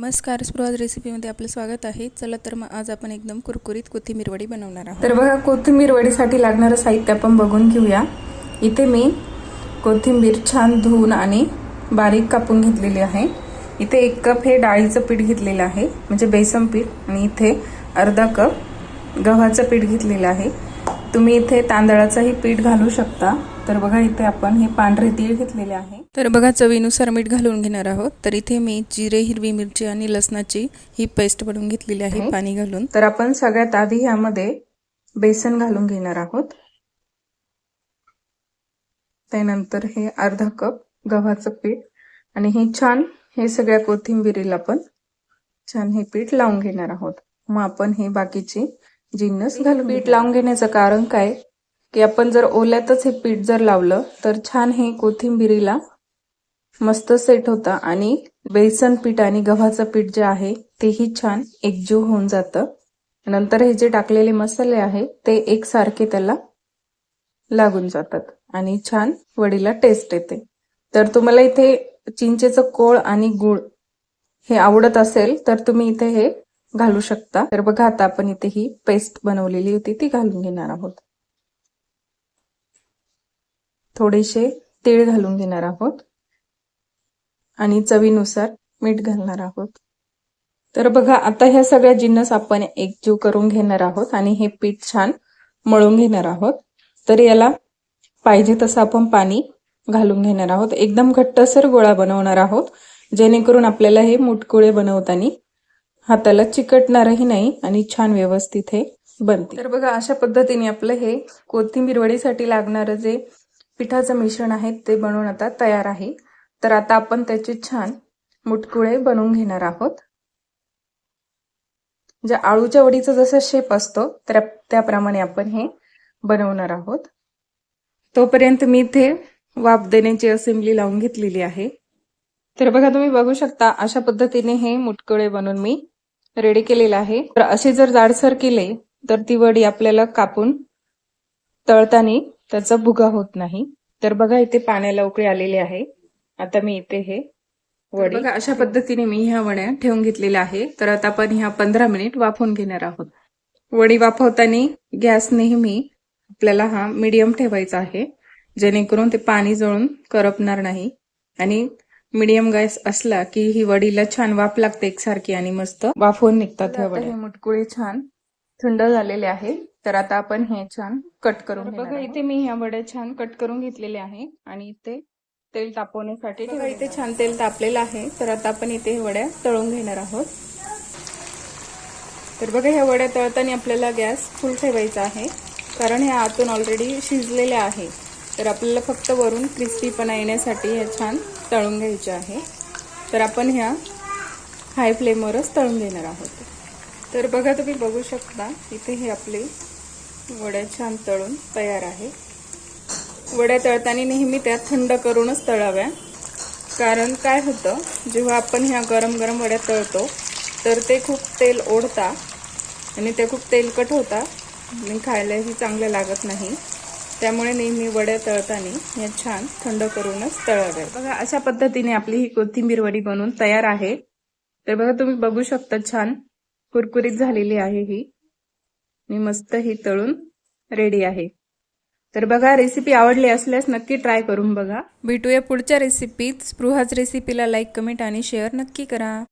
नमस्कार स्पृहाज रेसिपीमध्ये आपलं स्वागत आहे. चला तर मग आज आपण एकदम कुरकुरीत कोथिंबीर वडी बनवणार आहोत. तर बघा कोथिंबीर वडीसाठी लागणारं साहित्य आपण बघून घेऊया. इथे मी कोथिंबीर छान धुवून आणि बारीक कापून घेतलेली आहे. इथे एक कप हे डाळीचं पीठ घेतलेलं आहे म्हणजे बेसन पीठ आणि इथे अर्धा कप गव्हाचं पीठ घेतलेलं आहे. तुम्ही इथे तांदळाचंही पीठ घालू शकता. तर बघा इथे आपण हे पांढरे तीळ घेतलेले आहे. तर बघा चवीनुसार मीठ घालून घेणार आहोत. तर इथे मी जिरे हिरवी मिरची आणि लसणाची ही पेस्ट बनवून घेतलेली आहे पाणी घालून. तर आपण सगळ्यात आधी ह्यामध्ये बेसन घालून घेणार आहोत. त्यानंतर हे अर्धा कप गव्हाचं पीठ आणि हे छान हे सगळ्या कोथिंबिरीला पण छान हे पीठ लावून घेणार आहोत. मग आपण हे बाकीचे जिन्नस घालून पीठ लावून घेण्याचं कारण काय? की आपण जर ओल्यातच हे पीठ जर लावलं तर छान हे कोथिंबिरीला मस्त सेट होतं आणि बेसन पीठ आणि गव्हाचं पीठ जे आहे तेही छान एकजीव होऊन जातं. नंतर हे जे टाकलेले मसाले आहे ते एकसारखे त्याला लागून जातात आणि छान वडीला टेस्ट येते. तर तुम्हाला इथे चिंचेचं कोळ आणि गुळ हे आवडत असेल तर तुम्ही इथे हे घालू शकता. तर बघा आता आपण इथे ही पेस्ट बनवलेली होती ती घालून घेणार आहोत. थोडेसे तीळ घालून घेणार आहोत. आणि चवीनुसार मीठ घालणार आहोत. तर बघा आता ह्या सगळ्या जिन्नस आपण एकजीव करून घेणार आहोत आणि हे पीठ छान मळून घेणार आहोत. तर याला पाहिजे तसं आपण पाणी घालून घेणार आहोत. एकदम घट्टसर गोळा बनवणार आहोत जेणेकरून आपल्याला हे मुटकुळे बनवताना हाताला चिकटणारही नाही आणि छान व्यवस्थित हे बनते तर बघा अशा पद्धतीने आपलं हे कोथिंबीर वडीसाठी लागणारं जे पिठाचं मिश्रण आहे ते बनवून आता तयार आहे. तर आता आपण त्याचे छान मुटकुळे बनवून घेणार आहोत. ज्या आळूच्या वडीचा जसा शेप असतो तर त्याप्रमाणे आपण हे बनवणार आहोत. तोपर्यंत मी इथे वाफ देण्याची असेंब्ली लावून घेतलेली आहे. तर बघा तुम्ही बघू शकता अशा पद्धतीने हे मुटकुळे बनवून मी रेडी केलेलं आहे. तर असे जर जाडसर केले तर ती वडी आपल्याला कापून तळताना त्याचा भुगा होत नाही. तर बघा इथे पाण्याला उकळी आलेली आहे. आता मी इथे हे वडी बघा अशा पद्धतीने मी ह्या वड्या ठेवून घेतलेल्या आहे. तर आता आपण ह्या पंधरा मिनिट वाफवून घेणार आहोत. वडी वाफवताना गॅस नेहमी आपल्याला हा मीडियम ठेवायचा आहे. जेणेकरून ते पाणी जळून करपणार नाही. आणि मीडियम गॅस असला की ही वडीला छान वाफ लागते एकसारखी आणि मस्त वाफवून निघतात ह्या वड्या. मुटकुळे छान थंड झालेले आहे. तर आता आपण हे छान कट करून बघा इथे मी ह्या वड्या छान कट करून घेतलेले आहे. आणि इथे तेल तापवण्यासाठी बघा इथे छान तेल तापलेलं आहे. तर आता आपण इथे वड्या तळून घेणार आहोत. तर बघा ह्या वड्या तळताना आपल्याला गॅस फुल ठेवायचा आहे. कारण ह्या आतून ऑलरेडी शिजलेल्या आहे. तर आपल्याला फक्त वरून क्रिस्पीपणा येण्यासाठी ह्या छान तळून घ्यायच्या आहे. तर आपण ह्या हाय फ्लेमवरच तळून घेणार आहोत. तर बघा तुम्ही बघू शकता इथे हे आपले वड्या छान तळून तयार आहे. वड्या तळताना नेहमी त्या थंड करूनच तळाव्या. कारण काय होतं जेव्हा आपण ह्या गरम गरम वड्या तळतो तर ते खूप तेल ओढता आणि ते खूप तेलकट होता. आणि खायलाही चांगलं लागत नाही. त्यामुळे नेहमी वड्या तळताना ह्या छान थंड करूनच तळाव्या. बघा अशा पद्धतीने आपली ही कोथिंबीर वडी बनवून तयार आहे. तर बघा तुम्ही बघू शकता छान कुरकुरीत झालेली आहे ही. मी मस्त ही तळून रेडी आहे. तर बघा रेसिपी आवडली असल्यास नक्की ट्राय करून बघा. भेटूया पुढच्या रेसिपीत स्पृहाज रेसिपीला लाईक कमेंट आणि शेअर नक्की करा.